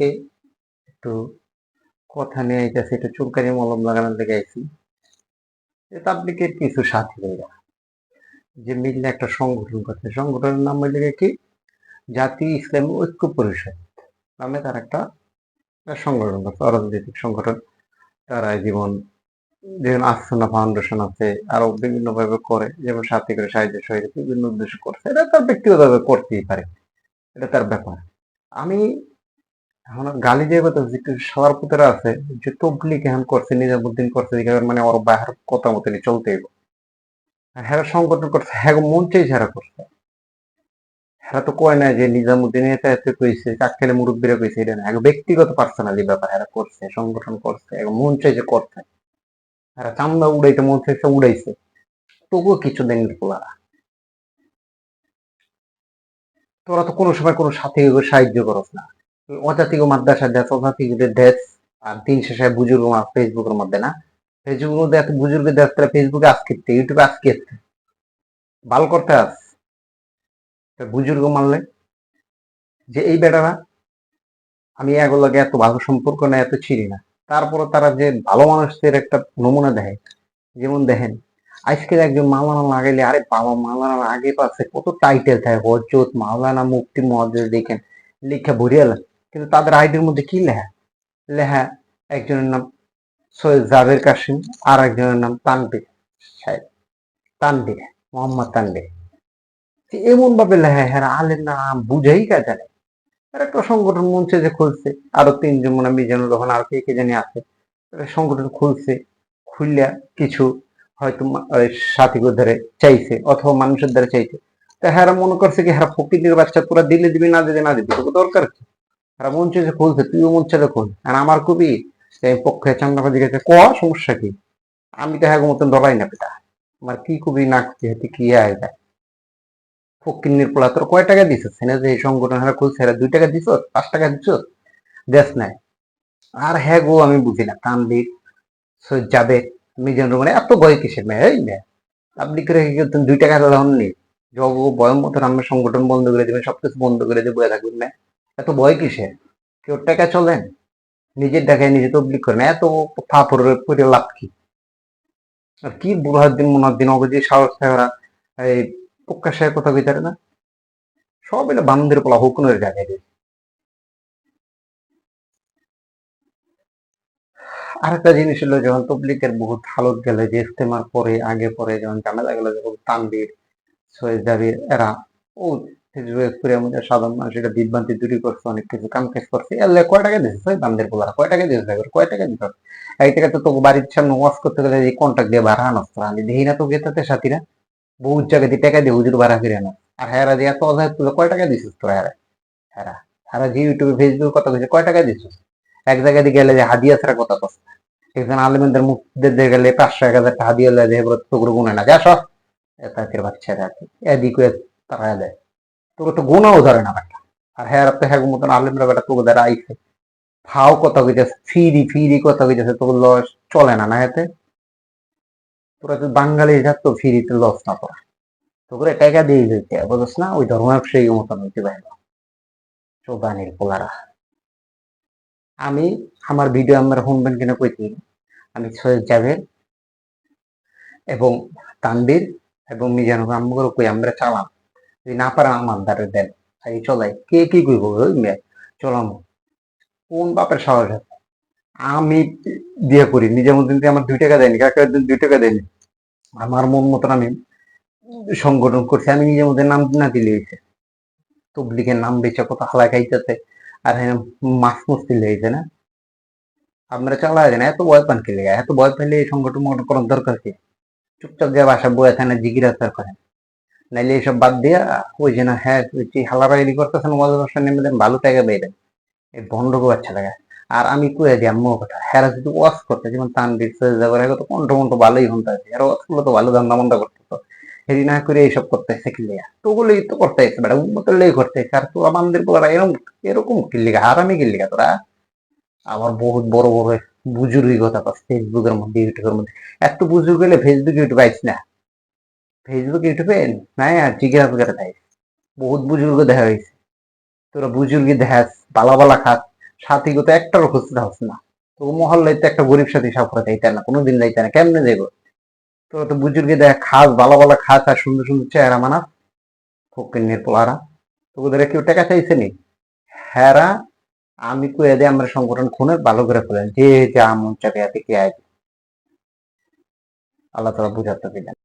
আজকে একটু কথা নিয়ে আইতেছে একটু চুলকানি মলম লাগানোর লেগে আইছি তাবলিকের কিছু সাথী ভাইরা, যে মিললে একটা সংগঠন করছে। সংগঠনের নাম হইলে কি? জাতীয় ইসলামী ঐক্য পরিষদ নামে তার একটা সংগঠন করছে অরাজনৈতিক সংগঠন। তারা জীবন যেমন আসনা ফাউন্ডেশন আছে, আরও বিভিন্ন ভাবে করে, যেমন সাথে করে সাহায্য সহযোগিতা বিভিন্ন উদ্দেশ্য করছে। এটা তার ব্যক্তিগতভাবে করতেই পারে। এটা তার ব্যাপার। আমি এখন গালি দিয়ে কথা একটু সবার পুতরা আছে, যে তবলিক এখন করছে, নিজামুদ্দিন করছে মানে ওর বাহার কথা মতনই চলতে আর হ্যাঁ সংগঠন করছে হ্যাঁ মন হ্যাঁ করছে। হ্যাঁ তো কয় না যে নিজামুদ্দিন এটা এতে কইছে কাকেলে মুরব্বীরা কইছে, এটা না। ব্যক্তিগত পার্সোনালি ব্যাপার হ্যাঁ করছে, সংগঠন করছে, এক মন চাইছে করছে। হ্যাঁ চান্দা উড়াইতে মন চাইছে উড়াইছে। তবুও কিছু দেন পোলারা তোরা তো কোনো সময় কোনো সাথী সাহায্য করস না। অজাতিক মাদ্রাসা দেশ অজাতিকদের দেশ আর দিন শেষে বুজুর্গ ফেসবুকের মধ্যে না? ফেসবুকের মধ্যে বুজুর্গ দেশ তারা ফেসবুকে আজকে ইউটিউবে আজকে ভালো করতে আস। বুজুর্গ মানলে যে এই বেটারা আমি এগুলোকে এত ভালো সম্পর্ক না, এত চিনি না। তারপরে তারা যে ভালো মানুষদের একটা নমুনা দেয় যেমন দেখেন, আজকের একজন মাওলানা লাগাইলে, আরে বাবা, মাওলানা আগে পাশে কত টাইটেল থাকে হজরত মাওলানা মুক্তি মহাদেশ দেখেন, লেখা ভরিয়াল কিন্তু তাদের আইডির মধ্যে কি লেখা? লেখা একজনের নাম সৈয়দ জাবের কাসিম, আর একজনের নাম তানবির সাহেব। তানবির মোহাম্মদ তানবির এমন ভাবে লেখা হ্যাঁ আলের নাম বুঝাই কা জানে? একটা সংগঠন মঞ্চে যে খুলছে, আরও তিনজন মনে মিজানুর রহমান, আর কে কে জানি আছে। সংগঠন খুলছে, খুললে কিছু হয়তো সাথীকে ধরে চাইছে, অথবা মানুষের দ্বারা চাইছে। তা হ্যাঁ মনে করছে কি হ্যাঁ ফকির বাচ্চা তোরা দিলে দিবি, না দিলে না দিবি, তোকে দরকার কি? হ্যাঁ মঞ্চে যে খুলছে তুইও যে খুল। আর আমার কবি পক্ষে চান্দাবাজি গেছে ক, সমস্যা কি? আমি তো হ্যাঁ মতন ধরাই না পিতা। আমার কি কবি না যেহেতু কি আয় যায় পোলা তোর কয় টাকা দিছিস? সেনে যে এই সংগঠন হ্যাঁ খুলছে হ্যাঁ দুই টাকা দিছ পাঁচ টাকা দিছ দেশ নাই। আর হ্যাঁ গো আমি বুঝি না তানবির সৈয়দ যাবে মিজান রহমান এত ভয় কিসের মেয়ে? এই মেয়ে, আপনি করে দুই টাকা? তখন নেই জগ বয়ম মতন আমরা সংগঠন বন্ধ করে দেবেন, সবকিছু বন্ধ করে দিয়ে বয়ে থাকবেন না এত ভয় কিসের? কেউ টাকা চলেন? নিজের দেখায় নিজে তবলিক করেন। এত ফাফর করে লাভ কি? আর কি বুড়ার দিন মনার দিন অবধি সাহস থাকা এই প্রকাশ্যে কথা কইতারে না? সব এলে বান্দের পোলা হুকুনের জায়গায় দিয়েছে আরেকটা জিনিস হলো, যখন তবলিকের বহুত হালত গেলে যে ইস্তেমার পরে, আগে পরে যখন ঝামেলা গেল, যখন তানবির সৈয়দ জাবির, এরা ও করে আমাদের সাধারণ মানুষ এটা বিভ্রান্তি দূরী করছে, অনেক কিছু কাম কাজ করছে। এলে কয় টাকা দিচ্ছে সৈয়দ বান্দের পোলারা কয় টাকা দিচ্ছে দেখো কয় টাকা দিতে এই টাকা তো তোকে বাড়ির সামনে ওয়াশ করতে গেলে এই কন্ট্যাক্ট দিয়ে ভাড়া আনস। আমি দেখি না তো গেতাতে সাথীরা। বহুত জায়গা দিয়ে টাকা দিয়ে হুজুর ভাড়া ফিরে আনো আর হ্যাঁ দিয়ে এত অজায় তুলে কয় টাকা দিছিস তোরা হ্যাঁ হ্যাঁ হ্যাঁ যে ইউটিউবে ফেসবুকে কথা কইছে, কয় টাকা দিছিস এক জায়গা দিয়ে গেলে যে হাদিয়া ছাড়া কথা কস। একজন আলিমদের মুখ দিয়ে গেলে পাঁচশো এক হাজার টাকা হাদিয়া লাগে এবার তোর গুণে না যা সব তাকে বাচ্চারা এদিকে তারা দেয়। তোকে তো গুণাও ধরে না বেটা আর হ্যাঁ তো হ্যাঁ মতন আলিমরা বেটা তোকে দ্বারা আইছে ফাও কথা কইতেছে, ফিরি ফিরি কথা কইতেছে তোকে লস চলে না না এতে। তোরা তো বাঙালি যাত তো ফিরিতে লস না তোরা তোকে টাকা দিয়ে দিতে বুঝছ না? ওই ধর্ম সেই মতন হইতে পারে না। চোদানির পোলারা। আমি, আমার ভিডিও আমার শুনবেন কিনা কইতে আমি সৈয়দ জাভেদ এবং তানবীর এবং মিজানুর আমগুলো কই, আমরা চালাম। না পারেন আমার দ্বারা দেন। এই চলাই কে কি কইব চলাম কোন বাপের সাহস আছে? আমি বিয়ে করি। নিজের মধ্যে আমার দুই টাকা দেয়নি, কাকা দুই টাকা দেয়নি? আমার মন মতন আমি সংগঠন করছি। আমি নিজের মধ্যে নাম না দিলে হয়েছে। তবলিগের নাম বেচে কত হালা খাইতেছে। আর হ্যাঁ মাছ মুস্তি লেগেছে না? আপনারা চালা যায় না এত ভয় পান কে লেগে এত ভয় পেলে এই সংগঠন মগঠন করার দরকার কি? চুপচাপ যে বাসা বয়ে থাকে না জিজ্ঞাসা করেন নাইলে এইসব বাদ দিয়া ওই যে না হ্যাঁ যে হালাবাড়ি করতেছেন ওয়াজ ব্যবসা নেমে দেন ভালো টাকা দেন। এই বন্ডকে বাচ্চা লাগে। আর আমি কয়ে দিই, আম্মু কথা হ্যাঁ যদি ওয়াজ করতে, যেমন তান দিচ্ছে যাবার আগে তো কণ্ঠ মন্ঠ ভালোই হতে আছে আর ওয়াজ করলে তো ভালো ধান্দা মন্দা করতেতো। হেরি না করে এইসব করতে এসে কি লেগা? তো ওগুলোই তো করতে এসে বেটা উন্মতের লেগে করতে এসে আর তো আমাদের পোলারা এরকম এরকম কি লেগা? হারামি কি লেগা তোরা? আবার বহুত বড় বড় বুজুর্গি কথা ফেসবুকের মধ্যে, ইউটিউবের মধ্যে। এত বুজুর্গ হলে ফেসবুক ইউটিউব আইস না। ফেসবুক ইউটিউবে নাই আর জিজ্ঞাসা করে দেয় বহুত বুজুর্গ দেখা হয়েছে। তোরা বুজুর্গি দেখাস বালা বালা খাস। সাথী তো একটারও খুঁজতে হচ্ছে না। তো মহল্লায় একটা গরিব সাথী সাফরা যাইতে না, কোনোদিন যাইতে না, কেমনে যাইব তো তো বুজুর্গে দেখ খাস ভালো ভালো খাস আর সুন্দর সুন্দর চেহারা মানা ফকিনের পোলারা তো ওদের কেউ টাকা চাইছে নি? হ্যারা আমি কয়ে দিয়ে আমরা সংগঠন খুনে ভালো করে ফেলেন যে যা মন চাপে কে আয়। আল্লাহ তালা বুঝাতে দিলেন